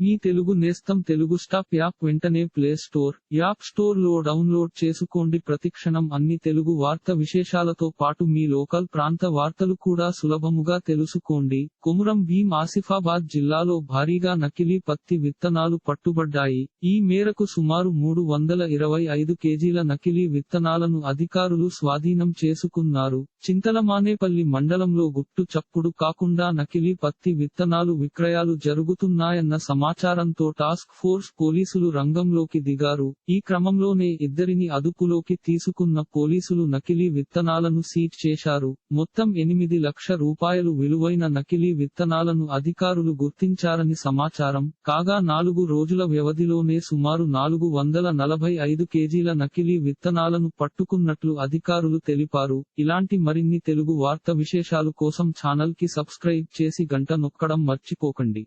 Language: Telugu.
మీ తెలుగు నేస్తం తెలుగు స్టాప్ యాప్ వెంటనే ప్లే స్టోర్ యాప్ స్టోర్లో డౌన్లోడ్ చేసుకోండి. ప్రతిక్షణం అన్ని తెలుగు వార్త విశేషాలతో పాటు మీ లోకల్ ప్రాంత వార్తలు కూడా సులభముగా తెలుసుకోండి. కుమురం భీం ఆసిఫాబాద్ జిల్లాలో భారీగా నకిలీ పత్తి విత్తనాలు పట్టుబడ్డాయి. ఈ మేరకు సుమారు మూడు వందల ఇరవై ఐదు కేజీల నకిలీ విత్తనాలను అధికారులు స్వాధీనం చేసుకున్నారు. చింతలమానేపల్లి మండలంలో గుట్టు చప్పుడు కాకుండా నకిలీ పత్తి విత్తనాలు విక్రయాలు జరుగుతున్నాయన్న సమాచారంతో టాస్క్ ఫోర్స్ పోలీసులు రంగంలోకి దిగారు. ఈ క్రమంలోనే ఇద్దరిని అదుపులోకి తీసుకున్న పోలీసులు నకిలీ విత్తనాలను సీజ్ చేశారు. మొత్తం ఎనిమిది లక్ష రూపాయలు విలువైన నకిలీ విత్తనాలను అధికారులు గుర్తించారని సమాచారం. కాగా నాలుగు రోజుల వ్యవధిలోనే సుమారు నాలుగు వందల నలభై ఐదు కేజీల నకిలీ విత్తనాలను పట్టుకున్నట్లు అధికారులు తెలిపారు. ఇలాంటి మరిన్ని తెలుగు వార్త విశేషాలు కోసం ఛానల్కి సబ్స్క్రైబ్ చేసి గంట నొక్కడం మర్చిపోకండి.